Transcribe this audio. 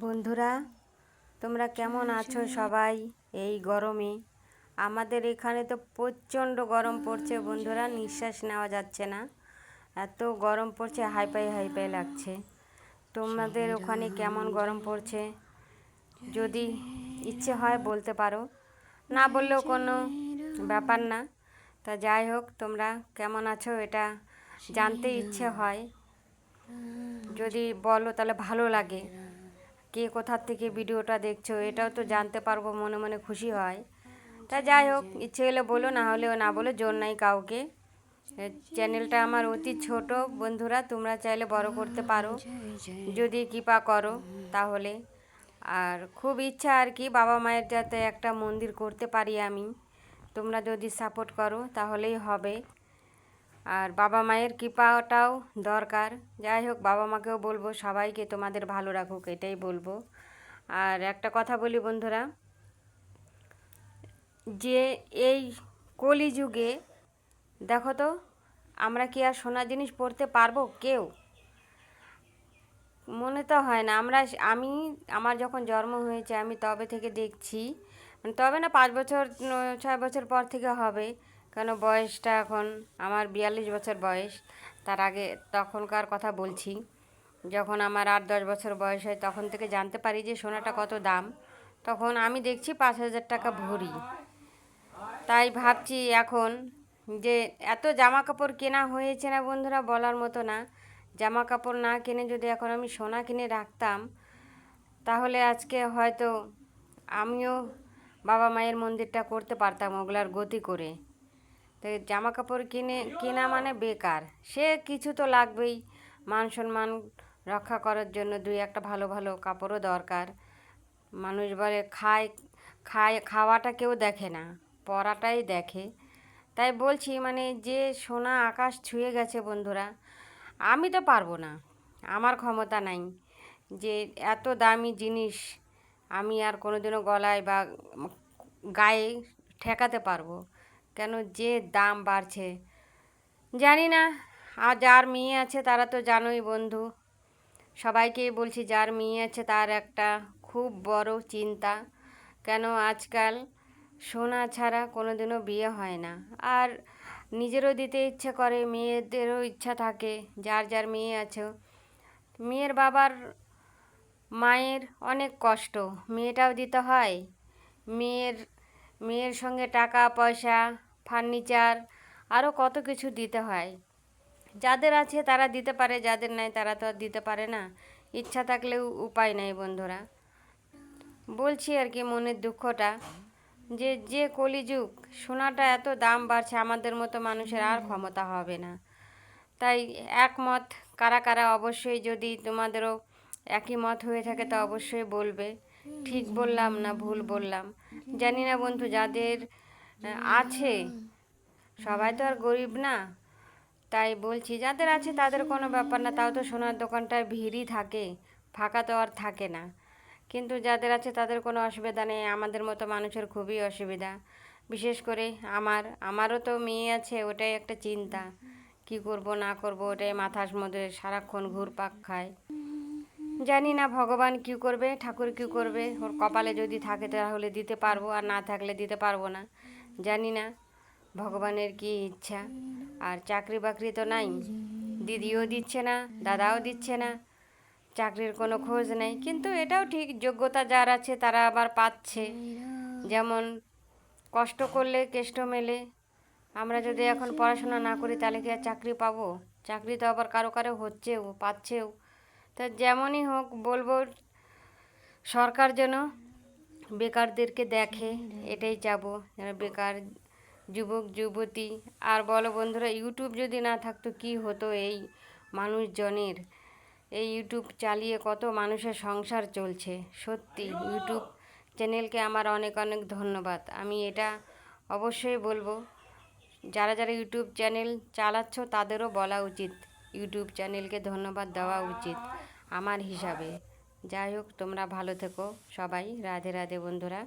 বন্ধুরা তোমরা কেমন আছো সবাই? এই গরমে। আমাদের এখানে তো প্রচণ্ড গরম পড়ছে বন্ধুরা নিঃশ্বাস নেওয়া যাচ্ছে না। এত গরম পড়ছে হাইপাই হাইপাই লাগছে। তোমাদের ওখানে কেমন গরম পড়ছে? যদি ইচ্ছে হয় বলতে পারো। না বললেও কোনো ব্যাপার না। তা যাই হোক তোমরা কেমন আছো এটা জানতে ইচ্ছে হয়। যদি বলো তাহলে ভালো লাগে। কে কোথার থেকে ভিডিওটা দেখছ, এটাও তো জানতে পারব, মনে মনে খুশি হয়। তা যাই হোক, ইচ্ছে হলে বলো, না হলেও না বলো, জোর নাই কাউকে। চ্যানেলটা আমার অতি ছোট বন্ধুরা, তোমরা চাইলে বড় করতে পারো। যদি কৃপা করো, তাহলে। আর খুব ইচ্ছা আর কি, বাবা মায়ের যাতে একটা মন্দির করতে পারি আমি। তোমরা যদি সাপোর্ট করো, তাহলেই হবে। আর বাবা মায়ের কৃপাটাও দরকার। যাই হোক, বাবা মাকেও বলব, সবাইকে তোমাদের ভালো রাখুক, এটাই বলব। আর একটা কথা বলি বন্ধুরা, যে এই কলিযুগে, দেখো তো, আমরা কি আর সোনার জিনিস পড়তে পারব কেউ? মনে তো হয় না, আমরা আমি, আমার যখন জন্ম হয়েছে, আমি তবে থেকে দেখছি মানে তবে না, পাঁচ বছর ছয় বছর পর থেকে হবে কেন বয়সটা এখন? আমার বিয়াল্লিশ বছর বয়স। তার আগে তখনকার কথা বলছি। যখন আমার আট, দশ বছর বয়স হয়, তখন থেকে জানতে পারি যে সোনাটা কত দাম। তখন আমি দেখছি পাঁচ হাজার টাকা ভরি। তাই ভাবছি এখন যে এত জামা কাপড় কেনা হয়েছে না বন্ধুরা বলার মতো না। জামা কাপড় না কিনে যদি এখন আমি সোনা কিনে রাখতাম, তাহলে আজকে হয়তো আমিও বাবা মায়ের মন্দিরটা করতে পারতাম ওগুলার গতি করে। তো জামা কাপড় কিনে, কেনা মানে বেকার। সে কিছু তো লাগবেই। মান সম্মান রক্ষা করার জন্য দুই একটা ভালো ভালো কাপড়ও দরকার। মানুষ বলে, খায় খায়, খাওয়াটা কেউ দেখে না পড়াটাই দেখে। তাই বলছি মানে যে সোনা আকাশ ছুঁয়ে গেছে বন্ধুরা, আমি তো পারব না। আমার ক্ষমতা নাই যে এত দামি জিনিস আমি আর কোনোদিনও গলায় বা গায়ে ঠেকাতে পারব। কেন যে দাম বাড়ছে? জানি না। আর যার মেয়ে আছে তারা তো জানোই বন্ধু। সবাইকেই বলছি যার মেয়ে আছে তার একটা খুব বড় চিন্তা। কেন আজকাল সোনা ছাড়া কোনো দিনও বিয়ে হয় না। আর নিজেরও দিতে ইচ্ছে করে, মেয়েদেরও ইচ্ছা থাকে, যার যার মেয়ে আছে। মেয়ের বাবার মায়ের অনেক কষ্ট। মেয়েটাও দিতে হয়। মেয়ের মেয়ের সঙ্গে টাকা, পয়সা, ফার্নিচার আরও কত কিছু দিতে হয়। যাদের আছে তারা দিতে পারে, যাদের নাই তারা তো আর দিতে পারে না। ইচ্ছা থাকলেও উপায় নাই বন্ধুরা। বলছি আর কি মনের দুঃখটা। যে যে কলিযুগ, সোনাটা এত দাম বাড়ছে আমাদের মতো মানুষের আর ক্ষমতা হবে না। তাই একমত, কারা কারা অবশ্যই যদি তোমাদেরও একই মত হয়ে থাকে, তা অবশ্যই বলবে। ঠিক বললাম না ভুল বললাম? জানি না বন্ধু, যাদের আছে, সবাই তো আর গরিব না। তাই বলছি, যাদের আছে তাদের কোনো ব্যাপার না, তাও তো সোনার দোকানটায় ভিড়ই থাকে, ফাঁকা তো আর থাকে না। কিন্তু যাদের আছে তাদের কোনো অসুবিধা নেই, আমাদের মতো মানুষের খুবই অসুবিধা। বিশেষ করে আমার, আমারও তো মেয়ে আছে, ওটাই একটা চিন্তা। কি করব, না করব, ওটাই মাথার মধ্যে সারাক্ষণ ঘুরপাক খায়। জানি না ভগবান কি করবে, ঠাকুর কি করবে, ওর কপালে যদি থাকে তাহলে দিতে পারব আর না থাকলে দিতে পারব না। জানি না ভগবানের কি ইচ্ছা। আর চাকরি বাকরি তো নাই, দিদিও দিচ্ছে না, দাদাও দিচ্ছে না, চাকরির কোনো খোঁজ নেই। কিন্তু এটাও ঠিক, যোগ্যতা যার আছে তারা আবার পাচ্ছে। যেমন কষ্ট করলে কেষ্ট মেলে, আমরা যদি এখন পড়াশোনা না করি তাহলে কি আর চাকরি পাবো? চাকরি তো আবার কারও কারও হচ্ছেও, পাচ্ছেও। তা যেমনই হোক বলব, সরকার যেন বেকারদেরকে দেখে, এটাই চাবো, যেন বেকার যুবক, যুবতী, আর বলো বন্ধুরা ইউটিউব যদি না থাকতো কি হতো এই মানুষজনের? এই ইউটিউব চালিয়ে কত মানুষের সংসার চলছে, সত্যি। ইউটিউব চ্যানেলকে আমার অনেক অনেক ধন্যবাদ। আমি এটা অবশ্যই বলব, যারা যারা ইউটিউব চ্যানেল চালাচ্ছ, তাদেরও বলা উচিত। ইউটিউব চ্যানেলকে ধন্যবাদ দেওয়া উচিত আমার হিসাবে। যাই হোক, তোমরা ভালো থেকো। সবাই, রাধে রাধে বন্ধুরা।